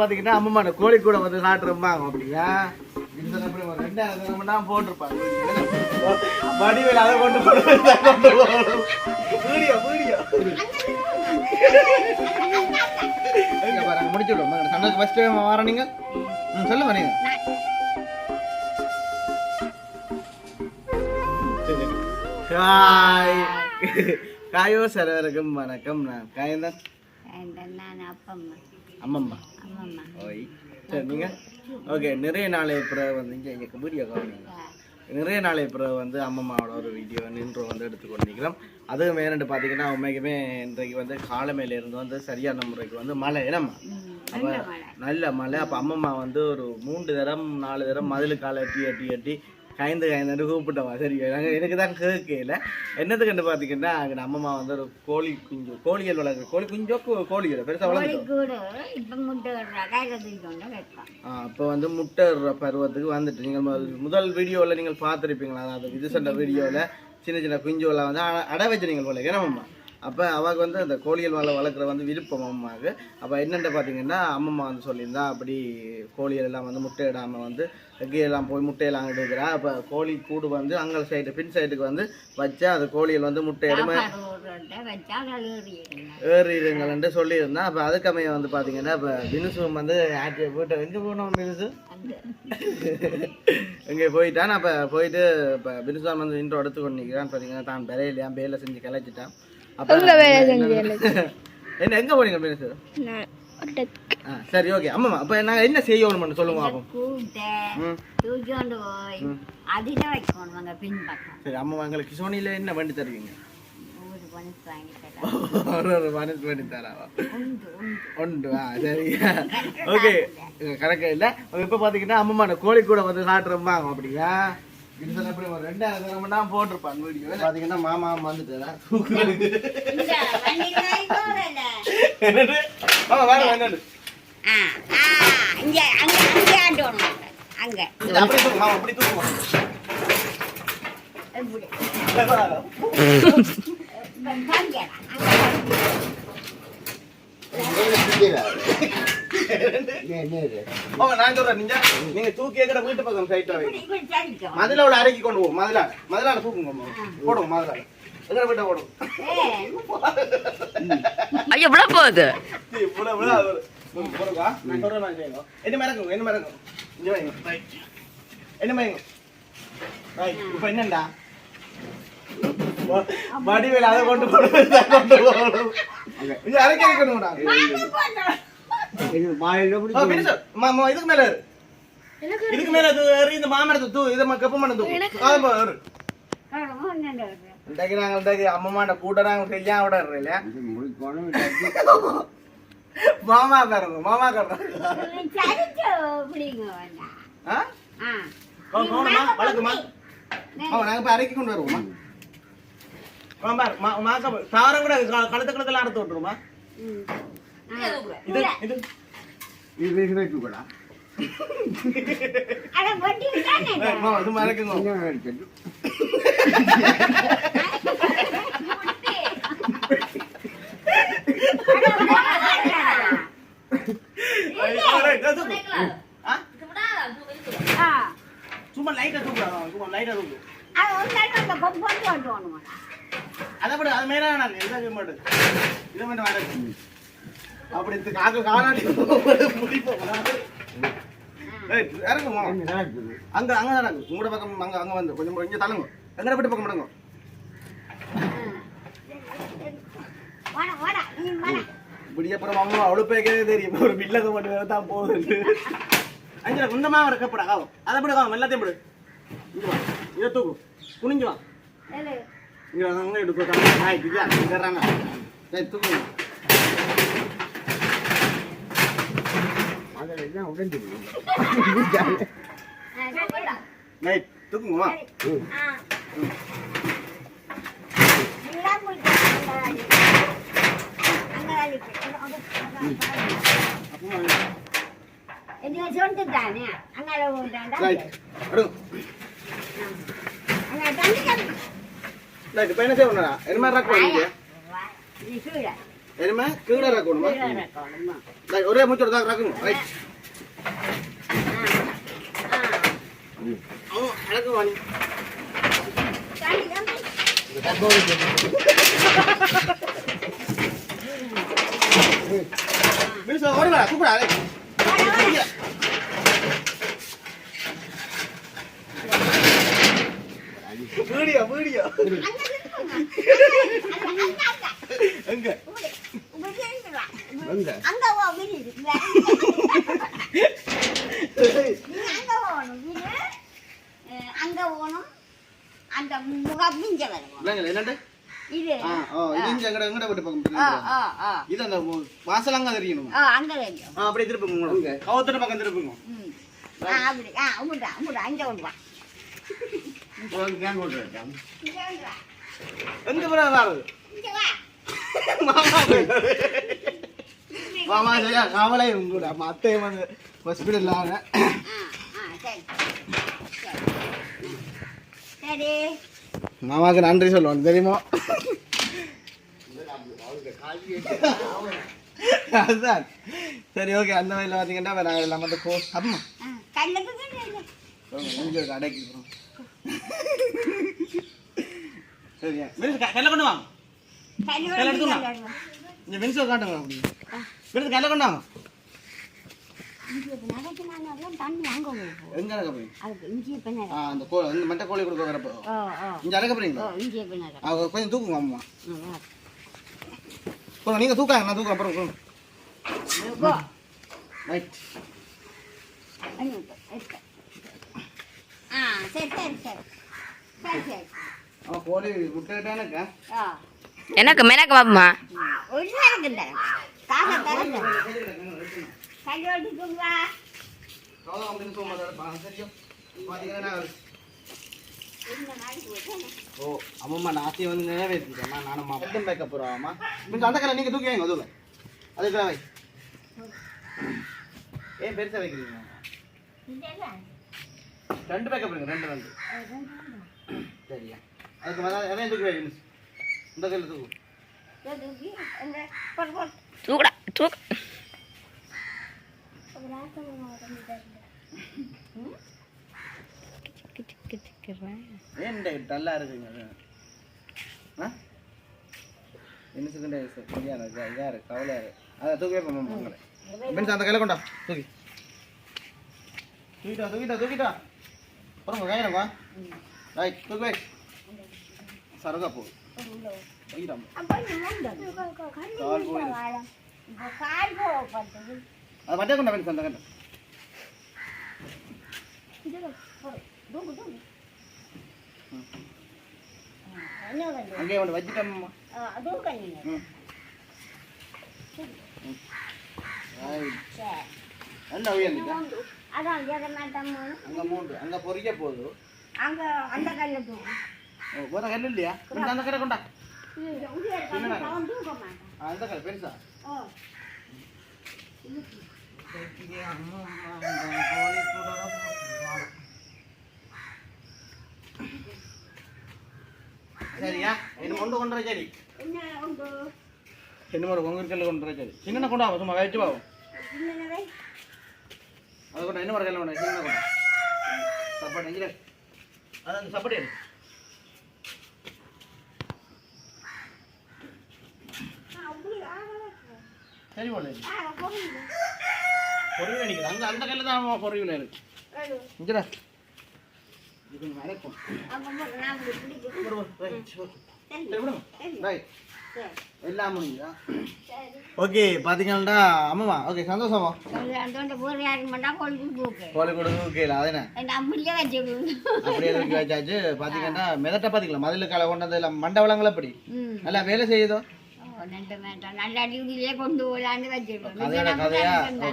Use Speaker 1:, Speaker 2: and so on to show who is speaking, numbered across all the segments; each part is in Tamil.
Speaker 1: பாத்தீங்கன்னா அம்மா கோழி கூட வந்து சாப்பிட்டுருப்பாங்க அப்படியா? இந்த அப்படி ஒரு ரெண்டாயிரம் தான் போட்டிருப்பாங்க. வடிவேல் அதை கொண்டு கொண்டு வீடியோ வீடியோ. பாருங்க முடிச்சு விடுவோம் டைம் வர ம் சொல்லுங்க ஹாய். காயோ சரவரகம் வணக்கம். நான் காயந்தான்.
Speaker 2: நான் அப்பம்மா
Speaker 1: அம்மம்மா ஓய். சரி நீங்க? ஓகே நிறைய நாளை பிறகு வந்து இங்கே எங்கள் வீடியோ கவனிங்க நிறைய நாளை பிறகு வந்து அம்மம்மாவோட ஒரு வீடியோ நின்று வந்து எடுத்துக்கொண்டிருக்கிறோம் அதுவும் வேணுட்டு பார்த்தீங்கன்னா உண்மைக்குமே இன்றைக்கு வந்து காலமையில இருந்து வந்து சரியான முறைக்கு வந்து மழை. என்னம்மா? அப்போ நல்ல மழை. அப்போ அம்மம்மா வந்து ஒரு மூன்று தரம் நாலு தரம் மதிலுக்கால எட்டி எட்டி எட்டி கைந்து கைந்து கூப்பிட்டவா சரி நாங்கள் எனக்கு தான் கேட்கல என்னத்துக்கு பார்த்தீங்கன்னா அங்கே அம்மம்மா வந்து ஒரு கோழி குஞ்சு கோழிகள் வளர்க்குற கோழி குஞ்சோ கோழிகள்? பெருசாக வளர்க்குறோம்
Speaker 2: கூட இப்ப
Speaker 1: வந்து முட்டை பருவத்துக்கு வந்துட்டு நீங்கள் முதல் வீடியோவில் நீங்கள் பார்த்துருப்பீங்களா? அதாவது இது சண்டை வீடியோவில் சின்ன. சின்ன குஞ்சுவெல்லாம் வந்து அட- அடை வச்சு நீங்கள் போல ஏன்னா அப்போ அவருக்கு வந்து அந்த கோழிகள் மேலே வளர்க்குற வந்து விருப்பம் அம்மாவுக்கு. அப்போ என்னென்ன பார்த்தீங்கன்னா அம்மம்மா வந்து சொல்லியிருந்தா அப்படி கோழிகள் எல்லாம் வந்து முட்டை இடாமல் வந்து எல்லாம் போய் முட்டையெல்லாம் எடுக்கிறா. அப்போ கோழி கூடு வந்து அங்கே சைடு பின் சைடுக்கு வந்து வச்சா அது கோழிகள் வந்து முட்டை இடுமே ஏறிடுங்கள்ன்ட்டு சொல்லியிருந்தேன் அப்போ அதுக்கமைய வந்து பார்த்தீங்கன்னா இப்போ தினுசும் வந்து ஆட்டி போயிட்டு எங்கே போனோம் தினுசு இங்கே போயிட்டான். அப்போ போயிட்டு இப்போ பினுசான் வந்து இன்ட்ரோ எடுத்து கொண்டு நிற்கிறான் பார்த்தீங்கன்னா தான் பிறையிலையான் பேரில் செஞ்சு கிளச்சிட்டான் அப்போ என்ன எங்கே போனீங்க ஆ சரி ஓகே ஆமாம்மா அப்போ நாங்கள் என்ன செய்யணும்னு சொல்லுங்க அப்போ
Speaker 2: கூட்டை
Speaker 1: ம்.
Speaker 2: தூக்கி கொண்டு போய் அதில்
Speaker 1: சரி அம்மா எங்களுக்கு சோனியில் என்ன வண்டி தருவீங்க?
Speaker 2: ஒரு
Speaker 1: மனசு பண்ணி தராவா?
Speaker 2: உண்டு
Speaker 1: ஆ சரி. ஓகே கணக்கு இல்லை. இப்போ பார்த்தீங்கன்னா அம்மா கோழி கூட வந்து சாப்பிட்றம்பாங்க அப்படியா? இது அப்படி ஒரு ரெண்டாயிரம் தினம் தான் போட்டிருப்பாங்க வீடியோ பார்த்தீங்கன்னா மாமா வந்துட்டு
Speaker 2: அங்க
Speaker 1: இது மாமா நான் சொல்றேன் நீங்க நீங்க தூக்கி ஏக்கட வீட்டு பக்கம் சைட்ல வைங்க. மதுல உள்ள அறைக்கு கொண்டு போவோம் மதுல. மதுலால தூக்குங்க போடுவோம் மதுலால எங்கட வீட்டை
Speaker 3: ஐயோ விட போகுது
Speaker 1: போடுங்க. நான் சொல்றேன் நான் செய்யுங்க. என்ன மறக்கும் என்ன மறக்கும் இங்க வைங்க. ரைட் என்ன வைங்க ரைட் இப்போ வடிவேல் அதை கொண்டு போடு இதை கொண்டு போகணும் இங்க அரைக்க பிடிச்சு. மா- மா, இதுக்கு மேல. இதுக்கு மேல தூ இந்த மாமரத்தை தூ இதை ம- கப்பு மண்ணை. இன்றைக்கு நாங்கள் இன்றைக்கு அம்மம்மாண்ட கூட்ட நாங்கள் செய்யா விட. இல்லையா மாமா காரங்க மாமா காரங்க வழக்குமா? நாங்க போய் அரைக்கி கொண்டு வருவோமா ஆமா மா மாக்க தாரம் கூட கழுத்து கழுத்துல அறுத்து விட்டுருமா? இது இது ஏய், மாமா சும்மா அரைக்குங்க ஏய், ஏய், ஏய், தூக்கு. ஆ? சும்மா லைட்டா தூக்குறா சும்மா லைட்டா தூக்கு. அதை விட அது மேல நான் எல்லாம் மாட்டேன் இதை மட்டும் வேண்டாம் அப்படி காக்க காலாடி முடிப்போம் ஏய் இறங்குமா அங்க அங்க நடக்கு உங்களோட பக்கம் அங்க அங்க வந்து. கொஞ்சம் இங்க தள்ளுங்க. எங்கட போட்டு பக்கம் மடங்க இப்படி அப்புறம் அம்மா அவ்வளவு பேக்கவே தெரியும். ஒரு பில்லக மட்டும் வேற தான் போகுது. அஞ்சல குந்தமா வர கப்படா காவும் அதை விட காவும் எல்லாத்தையும் வா. இதை தூக்கு. குனிஞ்சு வா. இங்க அங்க எடுக்க நாய் கியா இங்கறாங்க சரி தூக்கு. நைட் தூக்குங்க வா
Speaker 2: என்ன சொல்லிட்டு தானே அங்கே தண்ணி
Speaker 1: என்ன என்ன மாதிரி என்னமா கீழே இறக்கணுமா? ஒரே மூச்சோட தான் இறக்கணும். ரைட். அவன் இறக்கு வாணி
Speaker 2: தண்ணி, தண்ணி.
Speaker 1: மினிஸ்டர் ஓடி வா கூப்பிடா ரைட். வீடியோ வீடியோ
Speaker 2: அங்க இருக்குங்க. அங்க, அங்க, அங்க.
Speaker 1: எங்க
Speaker 2: இப்படி, இப்படி இருக்குடா.
Speaker 1: எங்க
Speaker 2: அங்க போகணும், அந்த முகம் மிஞ்ச வரணும் இது.
Speaker 1: ஆ ஓ இது இங்க எங்கட எங்கட விட்டு பக்கம் இது அந்த வாசல் அங்க தெரியணுமா?
Speaker 2: ஆ அங்க தெரியும்
Speaker 1: ஆ அப்படியே திருப்புங்க கவுத்தர பக்கம் திருப்புங்க.
Speaker 2: அப்படி. ஆ உமுடா உமுடா அங்க கொண்டு வா.
Speaker 1: எங்க வாரு
Speaker 2: இங்க வா.
Speaker 1: மாமா மாமா சரியா கவலை உங்களோட அத்தையும் வந்து ஹாஸ்பிட்டல் ஆன
Speaker 2: ஆ ஆ சரி. சரி. சரி.
Speaker 1: மாமாவுக்கு நன்றி சொல்லுவோம் தெரியுமா? அதுதான். சரி ஓகே அந்த வயலில் பார்த்தீங்கன்னா நாங்கள் எல்லாம் வந்து கோ அம்மா உங்களுக்கு அடைக்கி சரியா? கல்ல கொண்டு வாங்க.
Speaker 2: கண்ணு
Speaker 1: கையில எடுத்துக்கலாம்.
Speaker 2: கண்ணு
Speaker 1: இந்த மினிஸை காட்டுங்க. அப்படி மினிஸ் கல்ல கொண்டு வாங்க
Speaker 2: இங்கே இப்போ நடக்கினாலும் தண்ணி அங்கே போகும்
Speaker 1: எங்க
Speaker 2: நட
Speaker 1: ஆ அந்த கோ இந்த மட்டை கோழி கொடுக்க வரப்போ இங்கே
Speaker 2: ஓ
Speaker 1: போறீங்களா? கொஞ்சம் தூக்குங்க அம்மா. போங்க நீங்கள் தூக்காங்க நான் தூக்கம் அப்புறம் ரைட்
Speaker 3: எனக்கு மெனக்கு பாப்பமா
Speaker 2: ஒரு நேரம்
Speaker 1: ஓ அம்மம்மா நாத்தி வந்து நிறைவேற்றிட்டேம்மா நானும்மா மட்டும் பேக்க போகிறாம்மா மீன்ஸ் அந்த கலை நீங்கள் தூக்கி வைங்க அதுக்கு வை. ஏன் பெருசாக வைக்கிறீங்க? ரெண்டு பேக்க போடுங்க ரெண்டு ரெண்டு. சரியா. அதுக்கு மேலே எதையும் தூக்கி வை மிஸ் இந்த கையில் தூக்கு
Speaker 2: எதுக்கு இந்த போட்டு போட்டு
Speaker 3: தூக்கடா தூக்க
Speaker 1: டல்லா இருக்குங்க? என்ன செகண்ட் சரியா இருக்கு இதாக இருக்கு கவலையாக இருக்கு. அதை உங்களை. அந்த கையில் கொண்டா தூக்கி. தூக்கிட்டா தூக்கிட்டா தூக்கிட்டா. அப்புறம் கையிலப்பா ரைட் சரகா போ.
Speaker 2: வந்து
Speaker 1: அங்கேயே கொண்டு. வச்சுட்டோம்மா
Speaker 2: அதுவும் கண்ணீங்க
Speaker 1: ம். ரைட்
Speaker 2: சரி
Speaker 1: என்ன உயர்ந்துட்டா
Speaker 2: அதான் ஜெகநாதம்மா
Speaker 1: அங்கே மூன்று. அங்கே பொறிக்க போகுது.
Speaker 2: அங்க அந்த கல்ல தூக்கு.
Speaker 1: ஓ, வேற கல் இல்லையா? அந்த கடை கொண்டா.
Speaker 2: உயிர் அவன் தூக்க
Speaker 1: பெருசா சரியா இன்னும் கொண்டு கொண்டு சரி
Speaker 2: என்ன
Speaker 1: ஒரு கொங்கு கொண்டு சரி சின்ன சும்மா அது ஒரு சின்ன சப்பாடு சப்பாடு சரி போல பொறிவில் நிற்குது அங்கே அந்த கல்ல தான் பொறிவில் இருக்கு இங்கடா. இது ரைட் எல்லாம் முடிஞ்சா ஓகே பார்த்தீங்கன்னா அம்மாவா? ஓகே சந்தோஷமா? கோழி கொடுக்க ஓகேல அதனே அப்படியே தூக்கி வச்சாச்சு. பார்த்தீங்கன்னா மிதட்ட பார்த்தீங்களா மதில் காலை கொண்டு வந்து எல்லாம் மண்டை வளங்கள் எப்படி நல்லா வேலை செய்யுதோ?
Speaker 2: நல்ல டியூட்டிலே கொண்டு போலான்னு வச்சிருக்கோம்
Speaker 1: கதையோட கதையா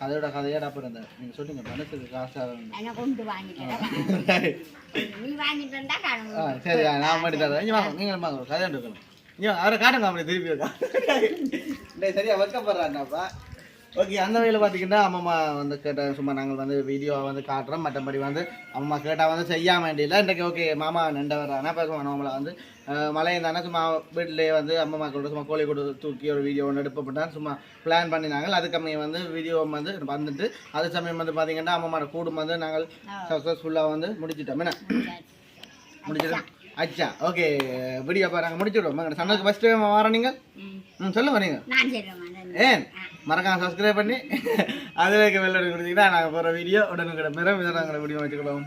Speaker 1: கதையோட கதையாடா அப்புறம் இந்த நீங்கள் சொன்னீங்க மனசுக்கு காசாக
Speaker 2: என்ன கொண்டு வாங்கிட்டேன் நீ வாங்கிட்டு வந்தா
Speaker 1: ஆ
Speaker 2: காணும்
Speaker 1: சரி நான் மட்டும் தரேன் இங்கே வாங்க நீங்கள் வாங்க ஒரு கதை இருக்கணும் இங்கே அவரை காட்டுங்க அப்படி திருப்பி இருக்கா டேய் சரியா வைக்கப்படுறாண்டாப்பா ஓகே அந்த வகையில் பார்த்தீங்கன்னா அம்மா வந்து கேட்ட சும்மா நாங்கள் வந்து வீடியோ வந்து காட்டுறோம். மற்றபடி வந்து அம்மா கேட்டால் வந்து செய்ய வேண்டியதில்லை. இன்றைக்கு ஓகே மாமா நின்று வர்றாங்க இப்போ நம்மளை வந்து அஹ், மழையும் தானே சும்மா வீட்டிலேயே வந்து அம்மா கூட சும்மா கோழி கூட தூக்கி ஒரு வீடியோ ஒன்று எடுப்பப்பட்டான் சும்மா பிளான் பண்ணினாங்க. அதுக்கம்மையை வந்து வீடியோ வந்து வந்துட்டு அது சமயம் வந்து பார்த்தீங்கன்னா அம்மாவோட கூடும் வந்து நாங்கள் சக்ஸஸ்ஃபுல்லாக வந்து முடிச்சிட்டோம். என்ன? முடிச்சிட்டோம். அச்சா. ஓகே வீடியோ பாருங்க முடிச்சுடுவோம். சண்டை ஃபஸ்ட் டைம் வர நீங்கள்
Speaker 2: ம்.
Speaker 1: சொல்லுங்க நீங்கள் ஏன்? மறக்காம சப்ஸ்கிரைப் பண்ணி அதில் இருக்க வெள்ளை கொடுத்தீங்கன்னா நாங்கள் போகிற வீடியோ உடனுக்கிட மேலும் இதை நாங்கள் வீடியோ வச்சுக்கலாம்